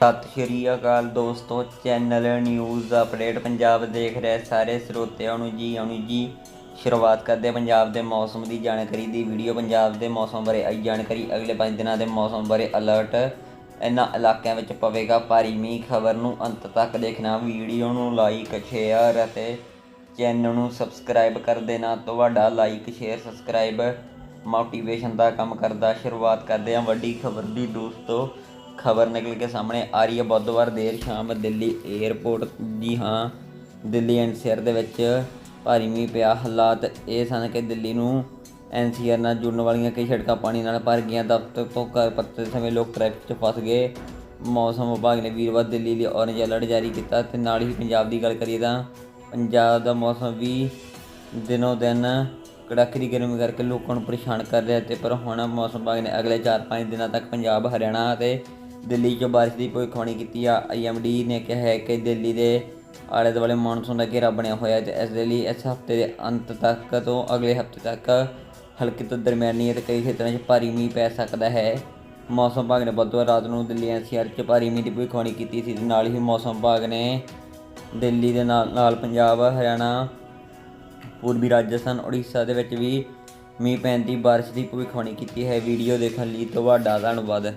ਸਤਿ ਸ਼੍ਰੀ ਅਕਾਲ ਦੋਸਤੋ, channel news update. Punjab ਦੇਖ ਰਹੇ ਸਾਰੇ ਸਰੋਤਿਆਂ ਨੂੰ ਜੀ, ਆਉਣੀ ਜੀ, ਸ਼ੁਰੂਆਤ ਕਰਦੇ ਪੰਜਾਬ ਦੇ ਮੌਸਮ ਦੀ ਜਾਣਕਾਰੀ ਦੀ ਵੀਡੀਓ। ਪੰਜਾਬ ਦੇ ਮੌਸਮ ਬਾਰੇ ਆਈ ਜਾਣਕਾਰੀ, ਅਗਲੇ 5 ਦਿਨਾਂ ਦੇ ਮੌਸਮ ਬਾਰੇ ਅਲਰਟ। ਇਹਨਾਂ ਇਲਾਕਿਆਂ ਵਿੱਚ ਪਵੇਗਾ ਭਾਰੀ ਮੀਂਹ। ਖਬਰ ਨੂੰ ਅੰਤ ਤੱਕ ਦੇਖਣਾ, ਵੀਡੀਓ ਨੂੰ ਲਾਈਕ, ਸ਼ੇਅਰ ਅਤੇ ਚੈਨਲ ਨੂੰ ਸਬਸਕ੍ਰਾਈਬ ਕਰ ਦੇਣਾ। ਤੁਹਾਡਾ ਲਾਈਕ, ਸ਼ੇਅਰ, ਸਬਸਕ੍ਰਾਈਬ ਮੋਟੀਵੇਸ਼ਨ ਦਾ ਕੰਮ ਕਰਦਾ। ਸ਼ੁਰੂਆਤ ਕਰਦੇ ਹਾਂ ਵੱਡੀ ਖਬਰ ਦੀ ਦੋਸਤੋ। ਖਬਰ ਨਿਕਲ ਕੇ ਸਾਹਮਣੇ ਆ ਰਹੀ ਹੈ। ਬੁੱਧਵਾਰ ਦੇਰ ਸ਼ਾਮ ਦਿੱਲੀ 에ਅਰਪੋਰਟ ਜੀ ਹਾਂ। ਦਿੱਲੀ ਐਨਸੀਆਰ ਦੇ ਵਿੱਚ ਭਾਰੀ ਮੀਂਹ ਪਿਆ। ਹਾਲਾਤ ਇਹ ਸਨ ਕਿ ਦਿੱਲੀ ਨੂੰ ਐਨਸੀਆਰ ਨਾਲ ਜੁੜਨ ਵਾਲੀਆਂ ਕਈ ਸੜਕਾਂ ਪਾਣੀ ਨਾਲ ਭਰ ਗਈਆਂ। ਦਫ਼ਤਰ ਤੋਂ ਘਰ ਪਰਤਦੇ ਸਮੇਂ ਲੋਕ ਟ੍ਰੈਫਿਕ 'ਚ ਫਸ ਗਏ। ਮੌਸਮ ਵਿਭਾਗ ਨੇ ਵੀਰਵਾਰ ਦਿੱਲੀ ਲਈ ਔਰੇਂਜ ਅਲਰਟ ਜਾਰੀ ਕੀਤਾ ਤੇ ਨਾਲ ਹੀ ਪੰਜਾਬ ਦੀ ਗੱਲ ਕਰੀਏ ਤਾਂ ਪੰਜਾਬ ਦਾ ਮੌਸਮ ਵੀ ਦਿਨੋ ਦਿਨ ਕੜਾਕੇ ਦੀ ਗਰਮੀ ਕਰਕੇ ਲੋਕਾਂ ਨੂੰ ਪਰੇਸ਼ਾਨ ਕਰ ਰਿਹਾ ਤੇ ਪਰ ਹੁਣ ਮੌਸਮ ਵਿਭਾਗ ਨੇ ਅਗਲੇ 4-5 ਦਿਨਾਂ ਤੱਕ ਪੰਜਾਬ, ਹਰਿਆਣਾ ਅਤੇ ਦਿੱਲੀ 'ਚ ਬਾਰਿਸ਼ ਦੀ ਭਵਿੱਖਬਾਣੀ ਕੀਤੀ ਆ। ਆਈਐਮਡੀ ਨੇ ਕਿਹਾ ਹੈ ਕਿ ਦਿੱਲੀ ਦੇ ਆਲੇ ਦੁਆਲੇ ਮੌਨਸੂਨ ਦਾ ਘੇਰਾ ਬਣਿਆ ਹੋਇਆ ਹੈ ਤੇ ਇਸ ਦੇ ਲਈ ਇਸ ਹਫ਼ਤੇ ਦੇ ਅੰਤ ਤੱਕ ਤੋਂ ਅਗਲੇ ਹਫ਼ਤੇ ਤੱਕ ਹਲਕੀ ਤੋਂ ਦਰਮਿਆਨੀ ਅਤੇ ਕਈ ਖੇਤਰਾਂ 'ਚ ਭਾਰੀ ਮੀਂਹ ਪੈ ਸਕਦਾ ਹੈ। ਮੌਸਮ ਵਿਭਾਗ ਨੇ ਬੁੱਧਵਾਰ ਰਾਤ ਨੂੰ ਦਿੱਲੀ ਐਨਸੀਆਰ 'ਚ ਭਾਰੀ ਮੀਂਹ ਦੀ ਭਵਿੱਖਬਾਣੀ ਕੀਤੀ ਸੀ। ਤੇ ਨਾਲ ਹੀ ਮੌਸਮ ਵਿਭਾਗ ਨੇ ਦਿੱਲੀ ਦੇ ਨਾਲ ਨਾਲ ਪੰਜਾਬ, ਹਰਿਆਣਾ, ਪੂਰਬੀ ਰਾਜਸਥਾਨ, ਉੜੀਸਾ ਦੇ ਵਿੱਚ ਵੀ ਮੀਂਹ ਪੈਣ ਦੀ ਬਾਰਿਸ਼ ਦੀ ਭਵਿੱਖਬਾਣੀ ਕੀਤੀ ਹੈ। ਵੀਡੀਓ ਦੇਖਣ ਲਈ ਤੁਹਾਡਾ ਧੰਨਵਾਦ।